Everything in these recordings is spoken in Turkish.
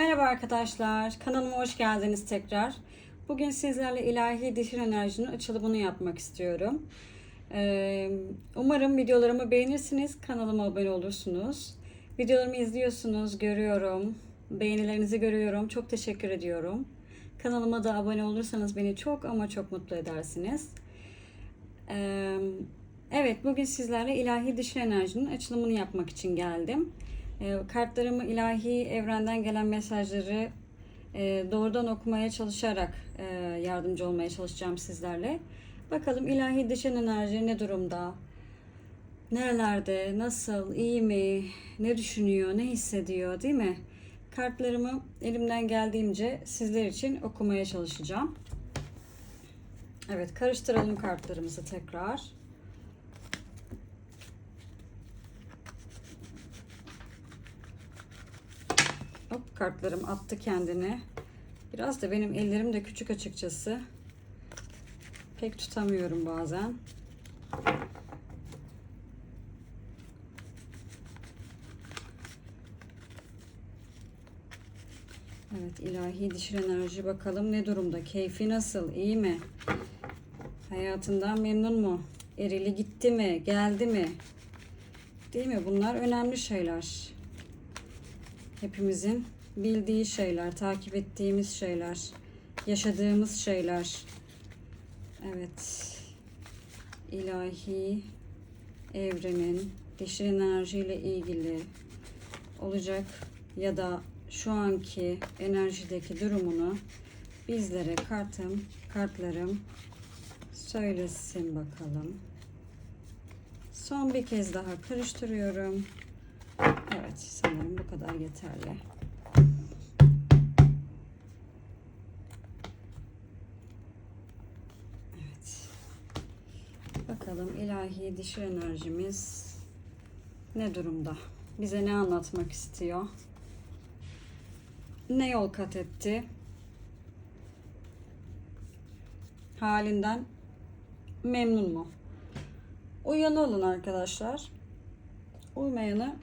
Merhaba arkadaşlar, kanalıma hoş geldiniz tekrar. Bugün sizlerle ilahi dişil enerjinin açılımını yapmak istiyorum. Ee, umarım videolarımı beğenirsiniz, kanalıma abone olursunuz. Videolarımı izliyorsunuz, görüyorum. Beğenilerinizi görüyorum, çok teşekkür ediyorum. Kanalıma da abone olursanız beni çok ama çok mutlu edersiniz. Ee, evet, bugün sizlerle ilahi dişil enerjinin açılımını yapmak için geldim. E, ilahi evrenden gelen mesajları e, doğrudan okumaya çalışarak e, yardımcı olmaya çalışacağım sizlerle. Bakalım ilahi dişin enerji ne durumda? Nerelerde? Nasıl? iyi mi? Ne düşünüyor? Ne hissediyor? Değil mi? Kartlarımı elimden geldiğince sizler için okumaya çalışacağım. Evet, karıştıralım kartlarımızı tekrar. Hop kartlarım attı kendini. Biraz da benim ellerim de küçük açıkçası. Pek tutamıyorum bazen. Evet ilahi dişil enerji bakalım ne durumda? Keyfi nasıl? İyi mi? Hayatından memnun mu? Erili gitti mi? Geldi mi? Değil mi? Bunlar önemli şeyler hepimizin bildiği şeyler, takip ettiğimiz şeyler, yaşadığımız şeyler. Evet. ilahi evrenin dişil enerjiyle ilgili olacak ya da şu anki enerjideki durumunu bizlere kartım, kartlarım söylesin bakalım. Son bir kez daha karıştırıyorum. Sanırım bu kadar yeterli. Evet. Bakalım ilahi dişi enerjimiz ne durumda? Bize ne anlatmak istiyor? Ne yol kat etti? Halinden memnun mu? Uyanı olun arkadaşlar. Uymayanı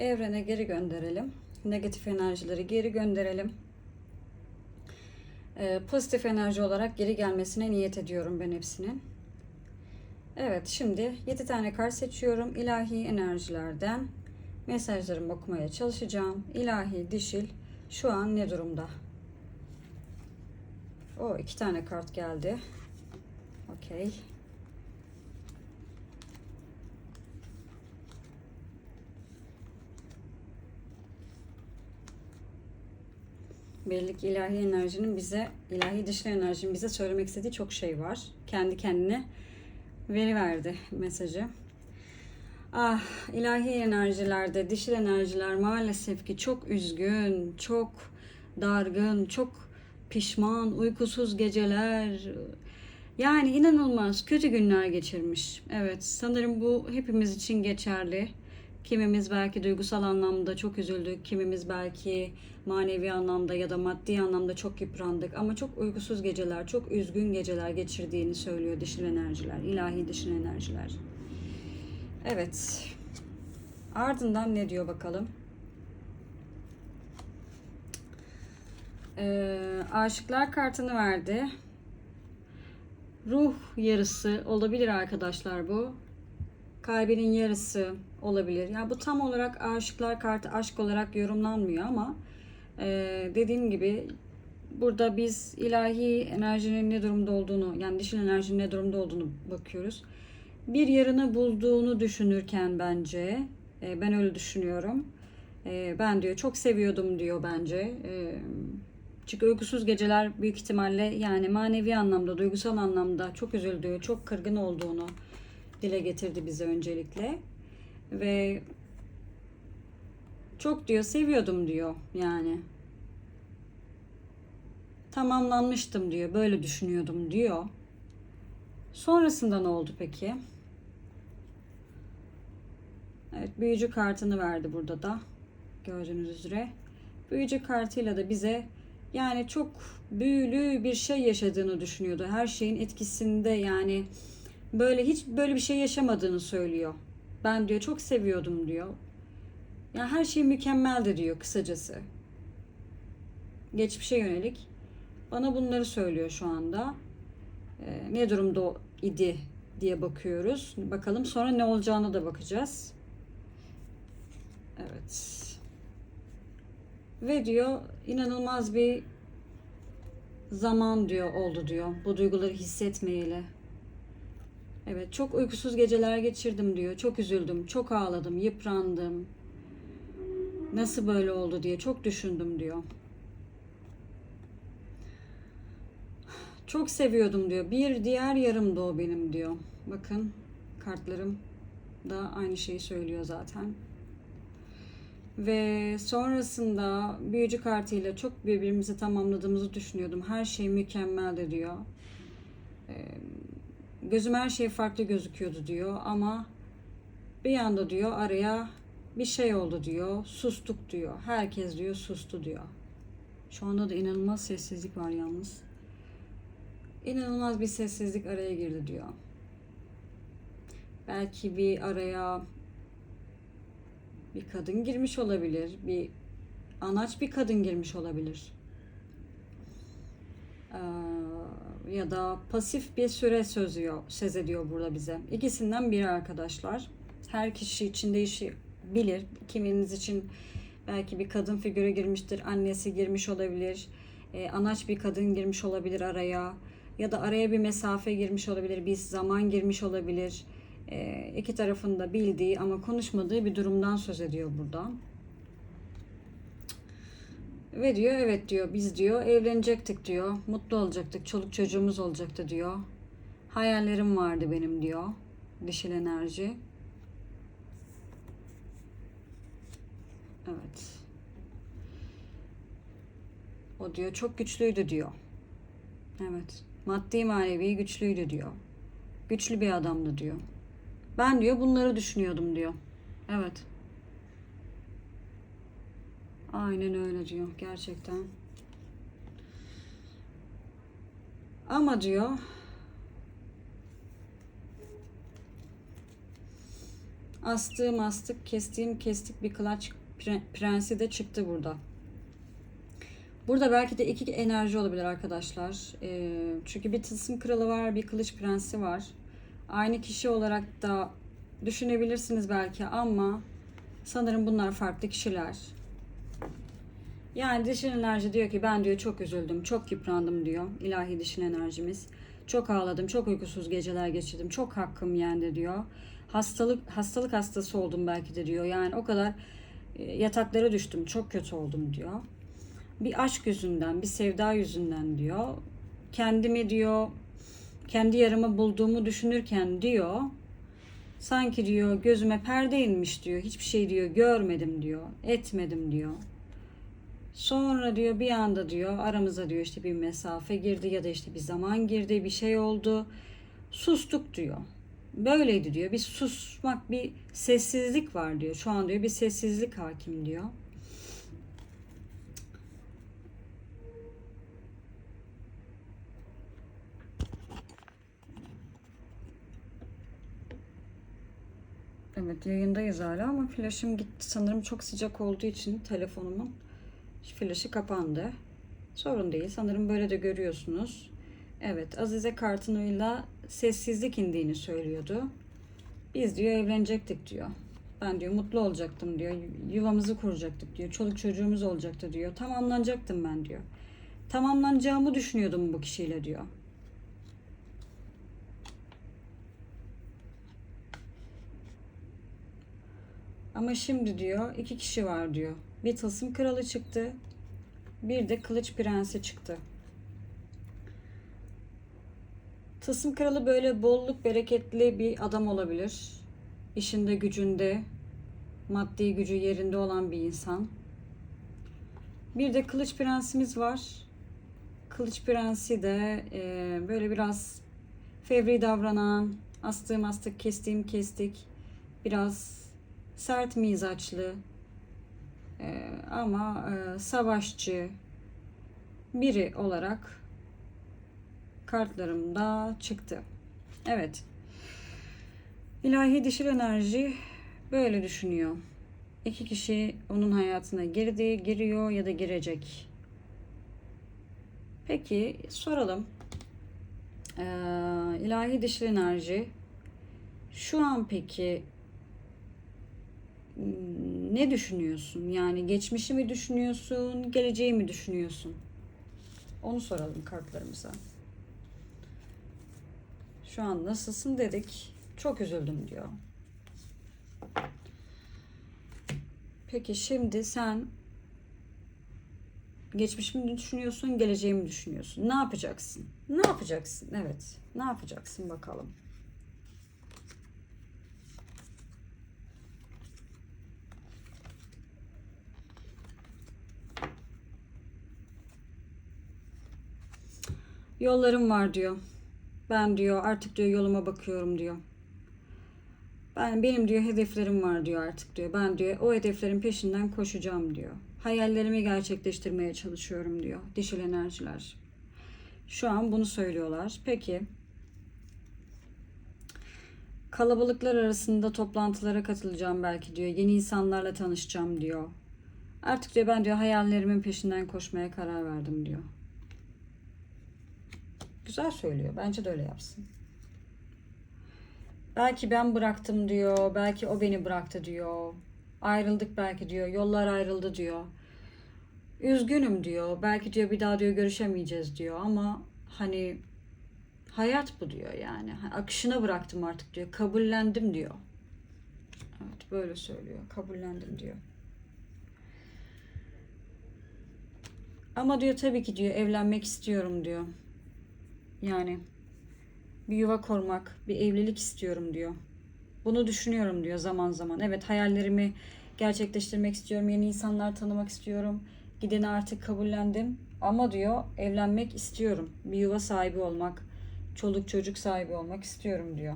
evrene geri gönderelim. Negatif enerjileri geri gönderelim. Ee, pozitif enerji olarak geri gelmesine niyet ediyorum ben hepsinin. Evet şimdi 7 tane kart seçiyorum. İlahi enerjilerden mesajlarımı okumaya çalışacağım. İlahi dişil şu an ne durumda? O iki tane kart geldi. Okey. Belli ki ilahi enerjinin bize, ilahi dişli enerjinin bize söylemek istediği çok şey var. Kendi kendine veri verdi mesajı. Ah, ilahi enerjilerde, dişil enerjiler maalesef ki çok üzgün, çok dargın, çok pişman, uykusuz geceler. Yani inanılmaz kötü günler geçirmiş. Evet, sanırım bu hepimiz için geçerli. Kimimiz belki duygusal anlamda çok üzüldük, kimimiz belki manevi anlamda ya da maddi anlamda çok yıprandık ama çok uykusuz geceler, çok üzgün geceler geçirdiğini söylüyor dişil enerjiler, ilahi dişil enerjiler. Evet. Ardından ne diyor bakalım? Ee, aşıklar kartını verdi. Ruh yarısı olabilir arkadaşlar bu. Kalbinin yarısı olabilir. Ya yani bu tam olarak aşıklar kartı aşk olarak yorumlanmıyor ama e, dediğim gibi burada biz ilahi enerjinin ne durumda olduğunu yani dişil enerjinin ne durumda olduğunu bakıyoruz. Bir yarını bulduğunu düşünürken bence e, ben öyle düşünüyorum. E, ben diyor çok seviyordum diyor bence. E, çünkü uykusuz geceler büyük ihtimalle yani manevi anlamda, duygusal anlamda çok üzüldüğü, çok kırgın olduğunu dile getirdi bize öncelikle. Ve çok diyor seviyordum diyor yani. Tamamlanmıştım diyor. Böyle düşünüyordum diyor. Sonrasında ne oldu peki? Evet büyücü kartını verdi burada da. Gördüğünüz üzere. Büyücü kartıyla da bize yani çok büyülü bir şey yaşadığını düşünüyordu. Her şeyin etkisinde yani böyle hiç böyle bir şey yaşamadığını söylüyor. Ben diyor çok seviyordum diyor. Ya her şey mükemmeldi diyor kısacası. geçmişe yönelik bana bunları söylüyor şu anda. Ee, ne durumda idi diye bakıyoruz. Bakalım sonra ne olacağına da bakacağız. Evet. Ve diyor inanılmaz bir zaman diyor oldu diyor. Bu duyguları hissetmeyeli. Evet çok uykusuz geceler geçirdim diyor. Çok üzüldüm, çok ağladım, yıprandım. Nasıl böyle oldu diye çok düşündüm diyor. Çok seviyordum diyor. Bir diğer yarım o benim diyor. Bakın kartlarım da aynı şeyi söylüyor zaten. Ve sonrasında büyücü kartıyla çok birbirimizi tamamladığımızı düşünüyordum. Her şey mükemmeldi diyor. Ee, gözüm her şey farklı gözüküyordu diyor ama bir anda diyor araya bir şey oldu diyor. Sustuk diyor. Herkes diyor sustu diyor. Şu anda da inanılmaz sessizlik var yalnız. İnanılmaz bir sessizlik araya girdi diyor. Belki bir araya bir kadın girmiş olabilir. Bir anaç bir kadın girmiş olabilir. Ee, ya da pasif bir süre sözüyor, söz ediyor burada bize. İkisinden biri arkadaşlar. Her kişi için değişebilir. Kiminiz için belki bir kadın figürü girmiştir, annesi girmiş olabilir. Ee, anaç bir kadın girmiş olabilir araya. Ya da araya bir mesafe girmiş olabilir, bir zaman girmiş olabilir e, iki tarafın da bildiği ama konuşmadığı bir durumdan söz ediyor burada. Ve diyor evet diyor biz diyor evlenecektik diyor. Mutlu olacaktık. Çoluk çocuğumuz olacaktı diyor. Hayallerim vardı benim diyor. Dişil enerji. Evet. O diyor çok güçlüydü diyor. Evet. Maddi manevi güçlüydü diyor. Güçlü bir adamdı diyor. Ben diyor bunları düşünüyordum diyor. Evet. Aynen öyle diyor gerçekten. Ama diyor astığım astık, kestiğim kestik bir kılaç prensi de çıktı burada. Burada belki de iki enerji olabilir arkadaşlar. Ee, çünkü bir tılsım kralı var, bir kılıç prensi var aynı kişi olarak da düşünebilirsiniz belki ama sanırım bunlar farklı kişiler. Yani dişin enerji diyor ki ben diyor çok üzüldüm, çok yıprandım diyor ilahi dişin enerjimiz. Çok ağladım, çok uykusuz geceler geçirdim, çok hakkım yendi diyor. Hastalık hastalık hastası oldum belki de diyor. Yani o kadar e, yataklara düştüm, çok kötü oldum diyor. Bir aşk yüzünden, bir sevda yüzünden diyor. Kendimi diyor kendi yarımı bulduğumu düşünürken diyor sanki diyor gözüme perde inmiş diyor hiçbir şey diyor görmedim diyor etmedim diyor sonra diyor bir anda diyor aramıza diyor işte bir mesafe girdi ya da işte bir zaman girdi bir şey oldu. Sustuk diyor. Böyleydi diyor. Bir susmak bir sessizlik var diyor. Şu an diyor bir sessizlik hakim diyor. Evet yayındayız hala ama flaşım gitti. Sanırım çok sıcak olduğu için telefonumun flaşı kapandı. Sorun değil. Sanırım böyle de görüyorsunuz. Evet Azize kartınıyla sessizlik indiğini söylüyordu. Biz diyor evlenecektik diyor. Ben diyor mutlu olacaktım diyor. Yuvamızı kuracaktık diyor. Çoluk çocuğumuz olacaktı diyor. Tamamlanacaktım ben diyor. Tamamlanacağımı düşünüyordum bu kişiyle diyor. Ama şimdi diyor iki kişi var diyor. Bir tılsım kralı çıktı. Bir de kılıç prensi çıktı. Tılsım kralı böyle bolluk bereketli bir adam olabilir. İşinde gücünde maddi gücü yerinde olan bir insan. Bir de kılıç prensimiz var. Kılıç prensi de e, böyle biraz fevri davranan, astığım astık, kestiğim kestik, biraz sert mizaçlı e, ama e, savaşçı biri olarak kartlarımda çıktı. Evet. İlahi dişil enerji böyle düşünüyor. İki kişi onun hayatına girdi, giriyor ya da girecek. Peki soralım. Ee, ilahi dişil enerji şu an peki hmm, ne düşünüyorsun? Yani geçmişi mi düşünüyorsun, geleceği mi düşünüyorsun? Onu soralım kartlarımıza. Şu an nasılsın dedik. Çok üzüldüm diyor. Peki şimdi sen geçmişimi mi düşünüyorsun, geleceğimi mi düşünüyorsun? Ne yapacaksın? Ne yapacaksın? Evet. Ne yapacaksın bakalım. Yollarım var diyor. Ben diyor artık diyor yoluma bakıyorum diyor. Ben benim diyor hedeflerim var diyor artık diyor. Ben diyor o hedeflerin peşinden koşacağım diyor. Hayallerimi gerçekleştirmeye çalışıyorum diyor dişil enerjiler. Şu an bunu söylüyorlar. Peki kalabalıklar arasında toplantılara katılacağım belki diyor. Yeni insanlarla tanışacağım diyor. Artık diyor ben diyor hayallerimin peşinden koşmaya karar verdim diyor. Güzel söylüyor. Bence de öyle yapsın. Belki ben bıraktım diyor. Belki o beni bıraktı diyor. Ayrıldık belki diyor. Yollar ayrıldı diyor. Üzgünüm diyor. Belki diyor bir daha diyor görüşemeyeceğiz diyor ama hani hayat bu diyor yani. Akışına bıraktım artık diyor. Kabullendim diyor. Evet böyle söylüyor. Kabullendim diyor. Ama diyor tabii ki diyor evlenmek istiyorum diyor. Yani bir yuva kurmak, bir evlilik istiyorum diyor. Bunu düşünüyorum diyor zaman zaman. Evet hayallerimi gerçekleştirmek istiyorum. Yeni insanlar tanımak istiyorum. Gideni artık kabullendim. Ama diyor evlenmek istiyorum. Bir yuva sahibi olmak, çoluk çocuk sahibi olmak istiyorum diyor.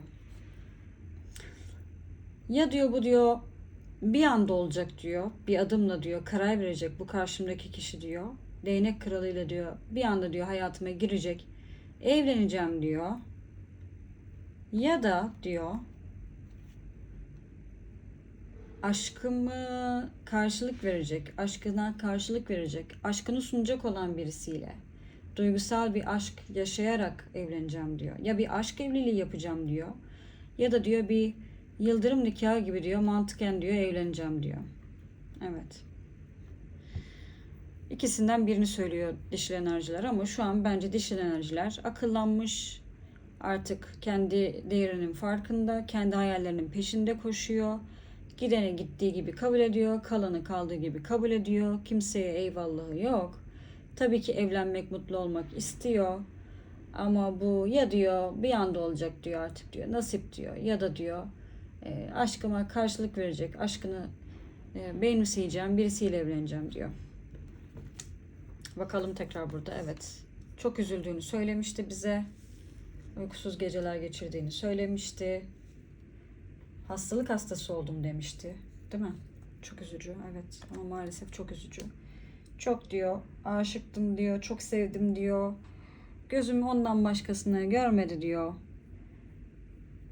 Ya diyor bu diyor bir anda olacak diyor. Bir adımla diyor karar verecek bu karşımdaki kişi diyor. Değnek kralıyla diyor bir anda diyor hayatıma girecek. Evleneceğim diyor. Ya da diyor aşkımı karşılık verecek, aşkına karşılık verecek, aşkını sunacak olan birisiyle duygusal bir aşk yaşayarak evleneceğim diyor. Ya bir aşk evliliği yapacağım diyor. Ya da diyor bir yıldırım nikahı gibi diyor mantıken diyor evleneceğim diyor. Evet. İkisinden birini söylüyor dişil enerjiler ama şu an bence dişil enerjiler akıllanmış. Artık kendi değerinin farkında, kendi hayallerinin peşinde koşuyor. Gideni gittiği gibi kabul ediyor, kalanı kaldığı gibi kabul ediyor. Kimseye eyvallahı yok. Tabii ki evlenmek, mutlu olmak istiyor. Ama bu ya diyor bir anda olacak diyor artık diyor. Nasip diyor. Ya da diyor e, aşkıma karşılık verecek. Aşkını e, benimseyeceğim. Birisiyle evleneceğim diyor. Bakalım tekrar burada. Evet. Çok üzüldüğünü söylemişti bize. Uykusuz geceler geçirdiğini söylemişti. Hastalık hastası oldum demişti. Değil mi? Çok üzücü. Evet. Ama maalesef çok üzücü. Çok diyor. Aşıktım diyor. Çok sevdim diyor. Gözüm ondan başkasını görmedi diyor.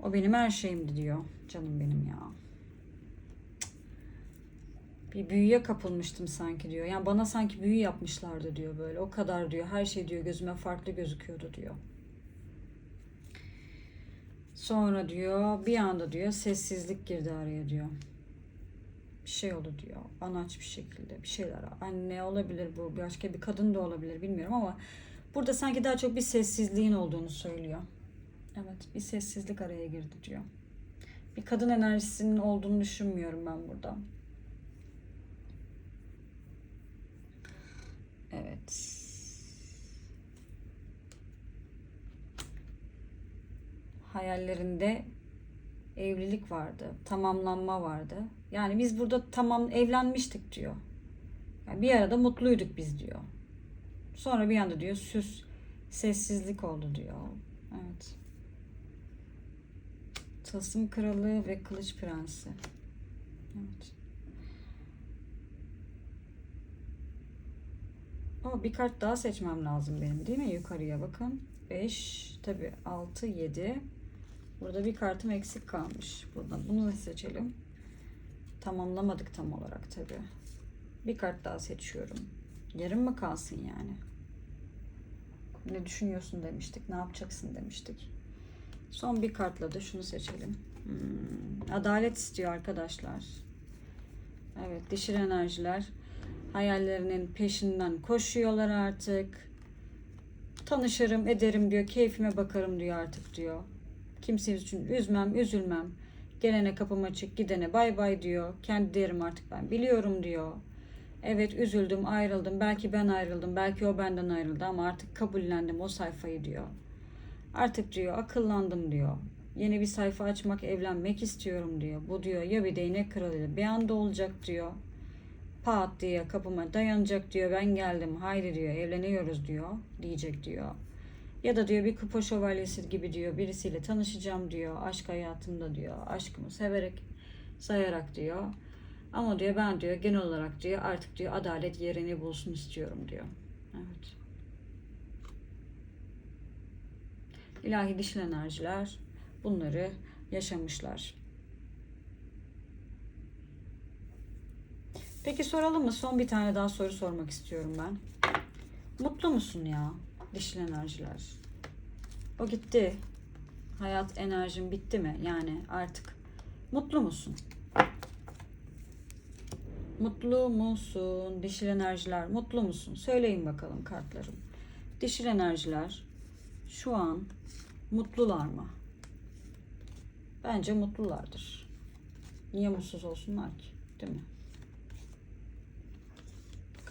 O benim her şeyimdi diyor. Canım benim ya. Bir büyüye kapılmıştım sanki diyor. Yani bana sanki büyü yapmışlardı diyor böyle. O kadar diyor. Her şey diyor gözüme farklı gözüküyordu diyor. Sonra diyor bir anda diyor sessizlik girdi araya diyor. Bir şey oldu diyor. Anaç bir şekilde bir şeyler. Anne olabilir bu. Başka bir kadın da olabilir bilmiyorum ama burada sanki daha çok bir sessizliğin olduğunu söylüyor. Evet bir sessizlik araya girdi diyor. Bir kadın enerjisinin olduğunu düşünmüyorum ben burada. Evet. Hayallerinde evlilik vardı, tamamlanma vardı. Yani biz burada tamam evlenmiştik diyor. Yani bir arada mutluyduk biz diyor. Sonra bir anda diyor süs sessizlik oldu diyor. Evet. Tılsım kralı ve kılıç prensi. Evet. O bir kart daha seçmem lazım benim değil mi? Yukarıya bakın. 5, tabi 6, 7. Burada bir kartım eksik kalmış. Buradan bunu da seçelim. Tamamlamadık tam olarak tabi. Bir kart daha seçiyorum. Yarım mı kalsın yani? Ne düşünüyorsun demiştik. Ne yapacaksın demiştik. Son bir kartla da şunu seçelim. Hmm, adalet istiyor arkadaşlar. Evet dişil enerjiler hayallerinin peşinden koşuyorlar artık. Tanışırım ederim diyor. Keyfime bakarım diyor artık diyor. Kimse için üzmem üzülmem. Gelene kapım açık gidene bay bay diyor. Kendi derim artık ben biliyorum diyor. Evet üzüldüm ayrıldım. Belki ben ayrıldım. Belki o benden ayrıldı ama artık kabullendim o sayfayı diyor. Artık diyor akıllandım diyor. Yeni bir sayfa açmak, evlenmek istiyorum diyor. Bu diyor ya bir değnek kralıyla bir anda olacak diyor. Pat diye kapıma dayanacak diyor. Ben geldim haydi diyor evleniyoruz diyor. Diyecek diyor. Ya da diyor bir kupa şövalyesi gibi diyor birisiyle tanışacağım diyor. Aşk hayatımda diyor. Aşkımı severek sayarak diyor. Ama diyor ben diyor genel olarak diyor artık diyor adalet yerini bulsun istiyorum diyor. Evet. İlahi dişil enerjiler bunları yaşamışlar. Peki soralım mı? Son bir tane daha soru sormak istiyorum ben. Mutlu musun ya dişil enerjiler? O gitti. Hayat enerjin bitti mi? Yani artık mutlu musun? Mutlu musun? Dişil enerjiler mutlu musun? Söyleyin bakalım kartlarım. Dişil enerjiler şu an mutlular mı? Bence mutlulardır. Niye mutsuz olsunlar ki? Değil mi?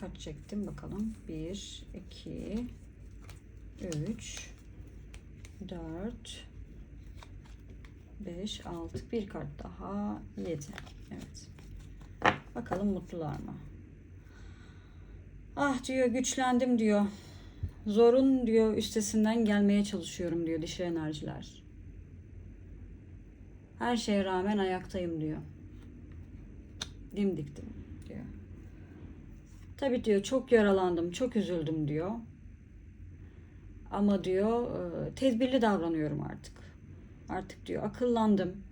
Kaç çektim bakalım. 1, 2, 3, 4, 5, 6. Bir kart daha. 7. Evet. Bakalım mutlular mı? Ah diyor güçlendim diyor. Zorun diyor üstesinden gelmeye çalışıyorum diyor dişil enerjiler. Her şeye rağmen ayaktayım diyor. Dimdiktim Tabii diyor çok yaralandım, çok üzüldüm diyor. Ama diyor e, tedbirli davranıyorum artık. Artık diyor akıllandım.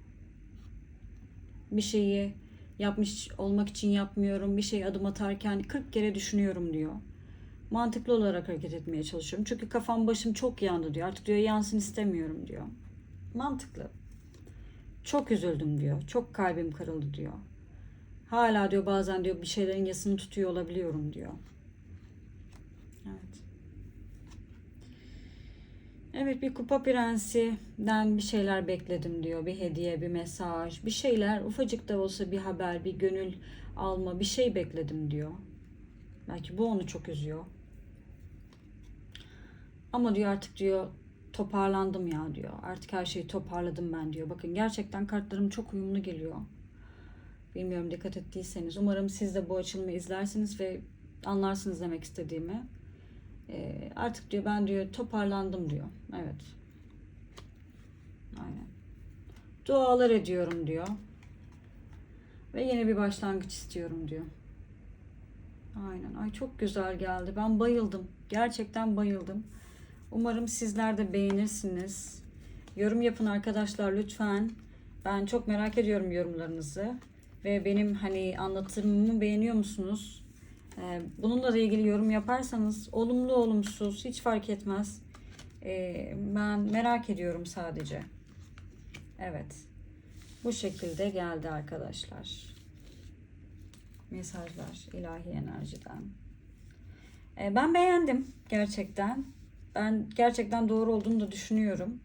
Bir şeyi yapmış olmak için yapmıyorum. Bir şey adım atarken 40 kere düşünüyorum diyor. Mantıklı olarak hareket etmeye çalışıyorum. Çünkü kafam başım çok yandı diyor. Artık diyor yansın istemiyorum diyor. Mantıklı. Çok üzüldüm diyor. Çok kalbim kırıldı diyor. Hala diyor bazen diyor bir şeylerin yasını tutuyor olabiliyorum diyor. Evet. Evet bir kupa prensinden bir şeyler bekledim diyor. Bir hediye, bir mesaj, bir şeyler ufacık da olsa bir haber, bir gönül alma, bir şey bekledim diyor. Belki bu onu çok üzüyor. Ama diyor artık diyor toparlandım ya diyor. Artık her şeyi toparladım ben diyor. Bakın gerçekten kartlarım çok uyumlu geliyor. Bilmiyorum dikkat ettiyseniz. Umarım siz de bu açılımı izlersiniz ve anlarsınız demek istediğimi. Ee, artık diyor ben diyor toparlandım diyor. Evet. Aynen. Dualar ediyorum diyor. Ve yeni bir başlangıç istiyorum diyor. Aynen. Ay çok güzel geldi. Ben bayıldım. Gerçekten bayıldım. Umarım sizler de beğenirsiniz. Yorum yapın arkadaşlar lütfen. Ben çok merak ediyorum yorumlarınızı. Ve benim hani anlatımımı beğeniyor musunuz? Ee, bununla da ilgili yorum yaparsanız olumlu olumsuz hiç fark etmez. Ee, ben merak ediyorum sadece. Evet. Bu şekilde geldi arkadaşlar. Mesajlar ilahi enerjiden. Ee, ben beğendim gerçekten. Ben gerçekten doğru olduğunu da düşünüyorum.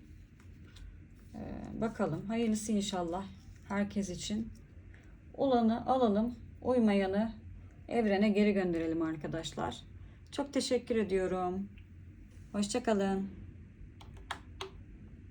Bakalım. Hayırlısı inşallah herkes için. Olanı alalım, uymayanı evrene geri gönderelim arkadaşlar. Çok teşekkür ediyorum. Hoşçakalın.